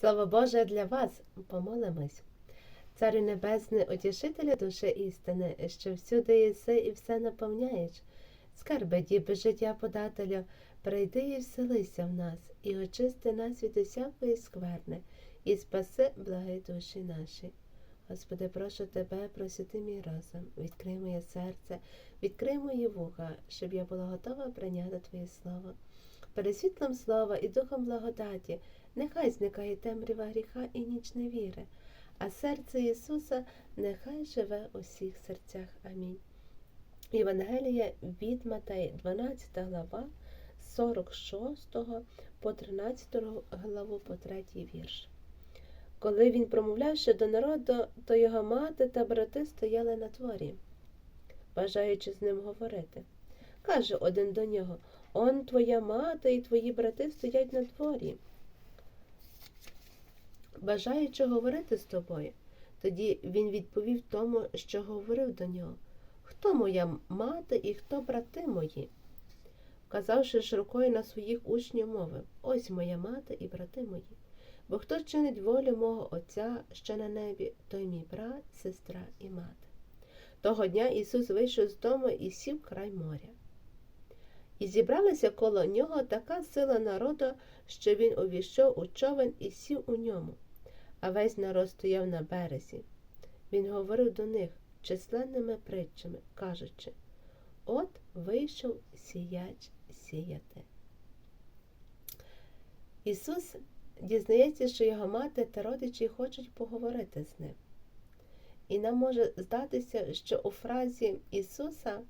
Слава Боже для вас, помолимось. Царю Небесний, утішителя душі істини, що всюди єси і все наповняєш. Скарби діби життя подателю, прийди і вселися в нас, і очисти нас від усякої скверни, і спаси благі душі наші. Господи, прошу Тебе, просити мій розум, відкрий моє серце, відкрий мої вуха, щоб я була готова прийняти Твоє Слово. Перед світлом слова і духом благодаті, нехай зникає темрява гріха і ніч невіри, а серце Ісуса нехай живе у всіх серцях. Амінь. Євангелія від Матея, 12 глава, 46 по 13 главу по 3 вірш. Коли він промовляв до народу, то його мати та брати стояли на дворі, бажаючи з ним говорити. Каже один до нього Он твоя мати і твої брати стоять на дворі, бажаючи говорити з тобою. Тоді він відповів тому, що говорив до нього Хто моя мати і хто брати мої? Вказавши ж рукою на своїх учнів мовив Ось моя мати і брати мої. Бо хто чинить волю мого Отця, що на небі, той мій брат, сестра і мати. Того дня Ісус вийшов з дому і сів край моря. І зібралася коло нього така сила народу, що він увійшов у човен і сів у ньому, а весь народ стояв на березі. Він говорив до них численними притчами, кажучи От вийшов сіяч сіяти. Ісус дізнається, що його мати та родичі хочуть поговорити з ним. І нам може здатися, що у фразі Ісуса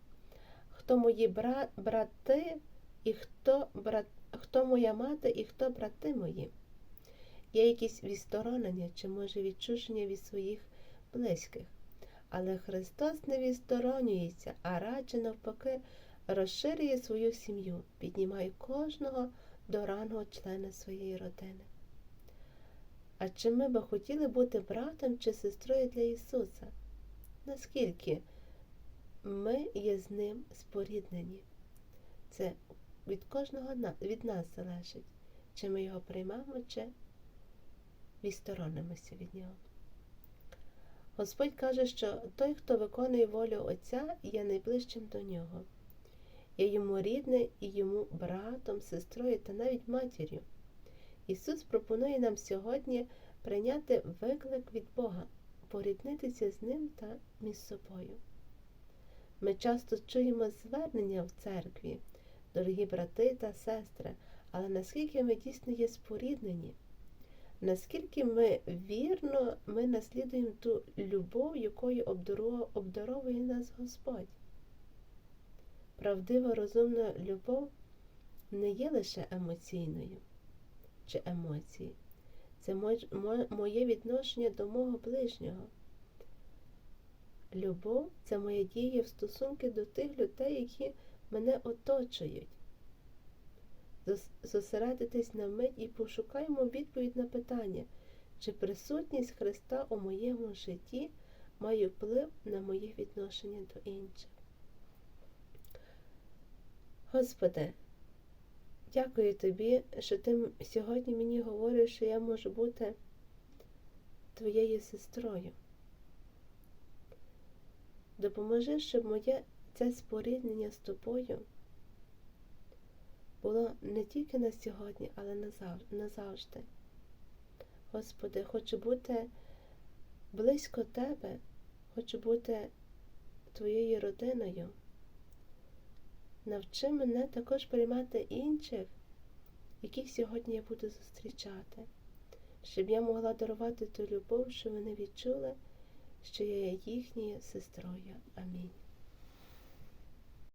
хто мої бра... брати і хто брат... хто моя мати і хто брати мої. Є якісь відсторонення чи, може, відчуження від своїх близьких. Але Христос не відсторонюється, а радше навпаки розширює свою сім'ю, піднімає кожного до ранного члена своєї родини. А чи ми би хотіли бути братом чи сестрою для Ісуса? Наскільки ми є з Ним споріднені? Це від кожного від нас залежить, чи ми його приймемо, чи відсторонимося від нього. Господь каже, що той, хто виконує волю Отця, є найближчим до нього. Є йому рідний і йому братом, сестрою та навіть матір'ю. Ісус пропонує нам сьогодні прийняти виклик від Бога, поріднитися з Ним та між собою. Ми часто чуємо звернення в церкві, дорогі брати та сестри, але наскільки ми дійсно є споріднені, наскільки ми вірно ми наслідуємо ту любов, якою обдаровує нас Господь. Правдива, розумна любов не є лише емоційною чи емоції. Це моє відношення до мого ближнього. Любов це моя дія в стосунки до тих людей, які мене оточують. Зосередитись на мить і пошукаємо відповідь на питання, чи присутність Христа у моєму житті має вплив на моє відношення до інших. Господи, дякую Тобі, що Ти сьогодні мені говориш, що я можу бути Твоєю сестрою. Допоможи, щоб моє це споріднення з тобою було не тільки на сьогодні, але назавжди. Господи, хочу бути близько Тебе, хочу бути Твоєю родиною. Навчи мене також приймати інших, яких сьогодні я буду зустрічати, щоб я могла дарувати ту любов, що вони відчули що я є їхньою сестрою. Амінь.